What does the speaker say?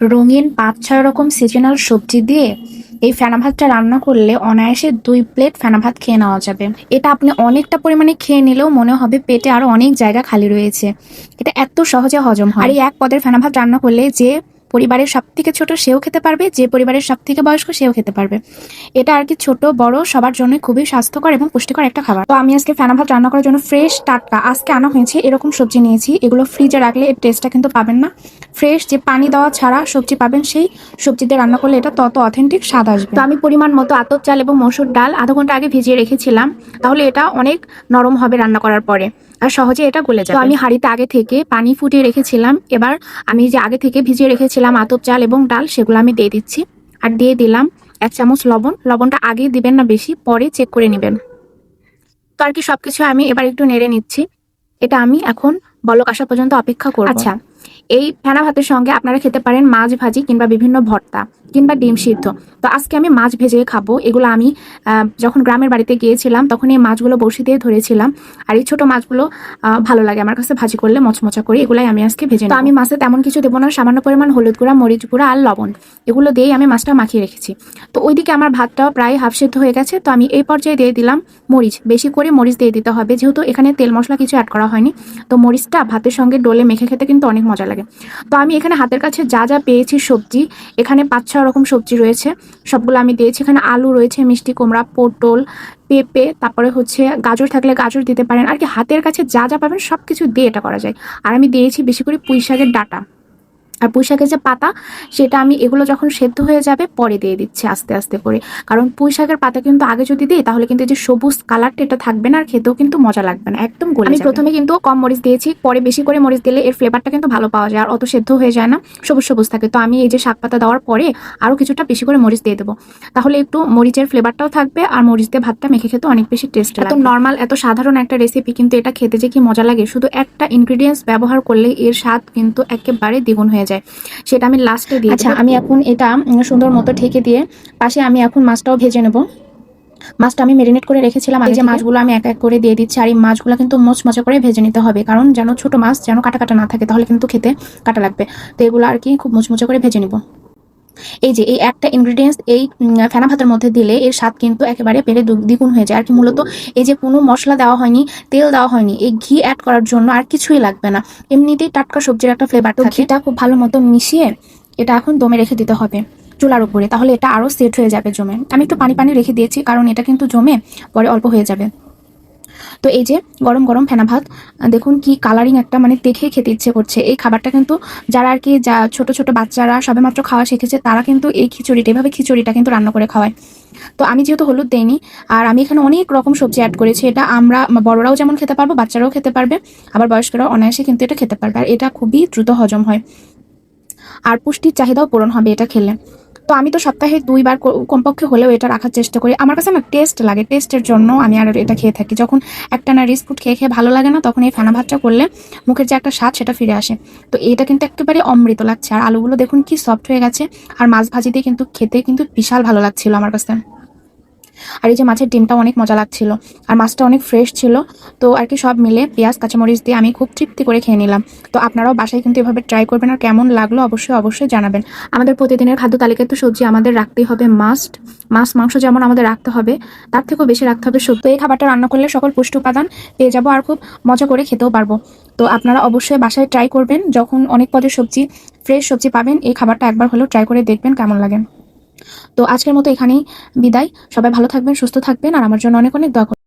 রঙিন পাঁচ ছয় রকম সিজনাল সবজি দিয়ে এই ফেনা ভাতটা রান্না করলে অনায়াসে দুই প্লেট ফেনা ভাত খেয়ে নেওয়া যাবে। এটা আপনি অনেকটা পরিমাণে খেয়ে নিলেও মনে হবে পেটে আরও অনেক জায়গা খালি রয়েছে। এটা এত সহজে হজম হয়। আর এই এক পদের ফেনা ভাত রান্না করলে যে পরিবারের সব থেকে ছোট সেও খেতে পারবে, যে পরিবারের সব থেকে বয়স্ক সেও খেতে পারবে। এটা আর কি ছোট, বড়, সবার জন্য খুবই স্বাস্থ্যকর এবং পুষ্টিকর একটা খাবার। তো আমি আজকে ফেনা ভাত রান্না করার জন্য ফ্রেশ টাটকা, আজকে আনা হয়েছে এরকম সবজি নিয়েছি। এগুলো ফ্রিজে রাখলে এর টেস্টটা কিন্তু পাবেন না। ফ্রেশ যে পানি দেওয়া ছাড়া সবজি পাবেন সেই সবজি দিয়ে রান্না করলে এটা তত অথেন্টিক স্বাদ আসবে। তো আমি পরিমাণ মতো আতপ চাল এবং মসুর ডাল আধা ঘণ্টা আগে ভিজিয়ে রেখেছিলাম। তাহলে এটা অনেক নরম হবে রান্না করার পরে আর সহজে এটা গলে যাবে। আমি হাঁড়িতে আগে থেকে পানি ফুটিয়ে রেখেছিলাম। এবার আমি যে আগে থেকে ভিজিয়ে রেখেছিলাম আতপ চাল এবং ডাল, সেগুলো আমি দিয়ে দিচ্ছি। আর দিয়ে দিলাম এক চামচ লবণ। লবণটা আগে দিবেন না বেশি, পরে চেক করে নেবেন। তো আর কি সবকিছু আমি এবার একটু নেড়ে নিচ্ছি। এটা আমি এখন বলক আসা পর্যন্ত অপেক্ষা করব। আচ্ছা এই ফেনা ভাতের সঙ্গে আপনারা খেতে পারেন মাছ ভাজি কিংবা বিভিন্ন ভর্তা কিংবা ডিম সিদ্ধ। তো আজকে আমি মাছ ভেজে খাব। এগুলো আমি যখন গ্রামের বাড়িতে গিয়েছিলাম, তখন এই মাছগুলো দিয়ে ধরেছিলাম। আর এই ছোট মাছগুলো ভালো লাগে আমার কাছে ভাজি করলে, মচমচা করে এগুলাই আমি আজকে ভেজে তো আমি মাছে তেমন কিছু দেবো না, সামান্য পরিমাণ হলুদ গুঁড়া, মরিচ গুঁড়া আর লবণ। এগুলো দিয়েই আমি মাছটা মাখিয়ে রেখেছি। তো ওইদিকে আমার ভাতটাও প্রায় হাফ সেদ্ধ হয়ে গেছে। তো আমি এই পর্যায়ে দিয়ে দিলাম মরিচ। বেশি করে মরিচ দিয়ে দিতে হবে। যেহেতু এখানে তেল মশলা কিছু অ্যাড করা হয়নি, তো মরিচটা ভাতের সঙ্গে ডোলে মেখে খেতে কিন্তু অনেক মজা লাগে। তো আমি এখানে হাতের কাছে যা যা পেয়েছি সবজি, এখানে পাঁচ ছ রকম সবজি রয়েছে। সবগুলো আমি দিয়েছি। এখানে আলু রয়েছে, মিষ্টি কুমড়া, পটল, পেঁপে, তারপরে হচ্ছে গাজর থাকলে গাজর দিতে পারেন। আর কি হাতের কাছে যা যা পাবেন সব কিছু দিয়ে এটা করা যায়। আর আমি দিয়েছি বেশি করে পুঁই শাকের ডাটা। আর পুঁই শাকের যে পাতা সেটা আমি এগুলো যখন সেদ্ধ হয়ে যাবে পরে দিয়ে দিচ্ছি আস্তে আস্তে করে। কারণ পুঁই শাকের পাতা কিন্তু আগে যদি দিই তাহলে কিন্তু যে সবুজ কালারটা এটা থাকবে না আর খেতেও কিন্তু মজা লাগবে না একদম গলে আমি প্রথমে কিন্তু কম মরিচ দিয়েছি পরে বেশি করে মরিচ দিলে এর ফ্লেভারটা কিন্তু ভালো পাওয়া যায় আর অত সেদ্ধ হয়ে যায় না সবুজ সবুজ থাকে। তো আমি এই যে শাক পাতা দেওয়ার পরে আরও কিছুটা বেশি করে মরিচ দিয়ে দেবো। তাহলে একটু মরিচের ফ্লেভারটাও থাকবে আর মরিচ দিয়ে ভাতটা মেখে খেতে অনেক বেশি টেস্ট এত নর্মাল এত সাধারণ একটা রেসিপি কিন্তু এটা খেতে যে কি মজা লাগে শুধু একটা ইনগ্রিডিয়েন্টস ব্যবহার করলে এর স্বাদ কিন্তু একেবারে দ্বিগুণ হয়ে যায়। সেটা আমি লাস্টে দিই আচ্ছা আমি এখন এটা সুন্দর মতো ঠেকে দিয়ে পাশে আমি এখন মাছটাও ভেজে নেব। মাছটা আমি মেরিনেট করে রেখেছিলাম। এই যে মাছগুলো আমি এক এক করে দিয়ে দিচ্ছি আর এই মাছগুলো কিন্তু মচমচা করে ভেজে নিতে হবে। কারণ যেন ছোট মাছ যেন কাটা কাটা না থাকে তাহলে কিন্তু খেতে কাটা লাগবে। তো এগুলো আর কি খুব মুচমুচে করে ভেজে নিব। এই যে এই একটা ইনগ্রিডিয়েন্টস এই ফেনা ভাতের মধ্যে দিলে এর স্বাদ কিন্তু একেবারে পেরে দ্বিগুণ হয়ে যায়। আর কি মূলত এই যে কোনো মশলা দেওয়া হয়নি তেল দেওয়া হয়নি এই ঘি অ্যাড করার জন্য আর কিছুই লাগবে না। এমনিতেই টাটকা সবজির একটা ফ্লেভার তো ঘিটা খুব ভালো মতো মিশিয়ে এটা এখন দমে রেখে দিতে হবে চুলার উপরে তাহলে এটা আরও সেট হয়ে যাবে জমে। আমি একটু পানি পানি রেখে দিয়েছি কারণ এটা কিন্তু জমে পরে অল্প হয়ে যাবে। তো এই যে গরম গরম ফেনা ভাত, দেখুন কি কালারিং একটা মানে দেখে খেতে ইচ্ছে করছে। এই খাবারটা কিন্তু যারা আর কি যা ছোট ছোট বাচ্চারা সবেমাত্র খাওয়া শিখেছে, তারা কিন্তু এই খিচুড়িটা, এভাবে খিচুড়িটা কিন্তু রান্না করে খাওয়ায়। তো আমি যেহেতু হলুদ দেইনি, আর আমি এখানে অনেক রকম সবজি অ্যাড করেছি। এটা আমরা বড়রাও যেমন খেতে পারব, বাচ্চারাও খেতে পারবে, আবার বয়স্করাও অনায়াসে কিন্তু এটা খেতে পারবে। আর এটা খুবই দ্রুত হজম হয়। আর পুষ্টির চাহিদাও পূরণ হবে এটা খেলে। তো আমি তো সপ্তাহে দুইবার কমপক্ষে হলেও এটা রাখার চেষ্টা করি। আমার কাছে না টেস্ট লাগে, টেস্টের জন্য আমি আর এটা খেয়ে থাকি। যখন একটা না রিস ফুড খেয়ে খেয়ে ভালো লাগে না, তখন এই ফেনা ভাতটা করলে মুখের যে একটা স্বাদ সেটা ফিরে আসে। তো এটা কিন্তু একেবারে অমৃত লাগছে। আর আলুগুলো দেখুন কি সফট হয়ে গেছে। আর মাছ ভাজি দিয়ে কিন্তু খেতে কিন্তু বিশাল ভালো লাগছিল আমার কাছে। আর এই যে মাছের ডিমটা অনেক মজা লাগছিল। আর মাছটা অনেক ফ্রেশ ছিল। তো আর কি সব মিলে পেঁয়াজ, কাঁচামরিচ দিয়ে আমি খুব তৃপ্তি করে খেয়ে নিলাম। তো আপনারাও বাসায় কিন্তু এভাবে ট্রাই করবেন আর কেমন লাগল অবশ্যই অবশ্যই জানাবেন। আমাদের প্রতিদিনের খাদ্য তালিকায় তো সবজি আমাদের রাখতেই হবে মাস্ট মাছ মাংস যেমন আমাদের রাখতে হবে, তার থেকেও বেশি রাখতে হবে তো এই খাবারটা রান্না করলে সকল পুষ্টি উপাদান পেয়ে যাব আর খুব মজা করে খেতেও পারব। তো আপনারা অবশ্যই বাসায় ট্রাই করবেন। যখন অনেক পদের সবজি ফ্রেশ সবজি পাবেন, এই খাবারটা একবার হলেও ট্রাই করে দেখবেন কেমন লাগে। তো আজকের মতো এখানেই বিদায় সবাই ভালো থাকবেন, সুস্থ থাকবেন, আর আমার জন্য অনেক অনেক দোয়া।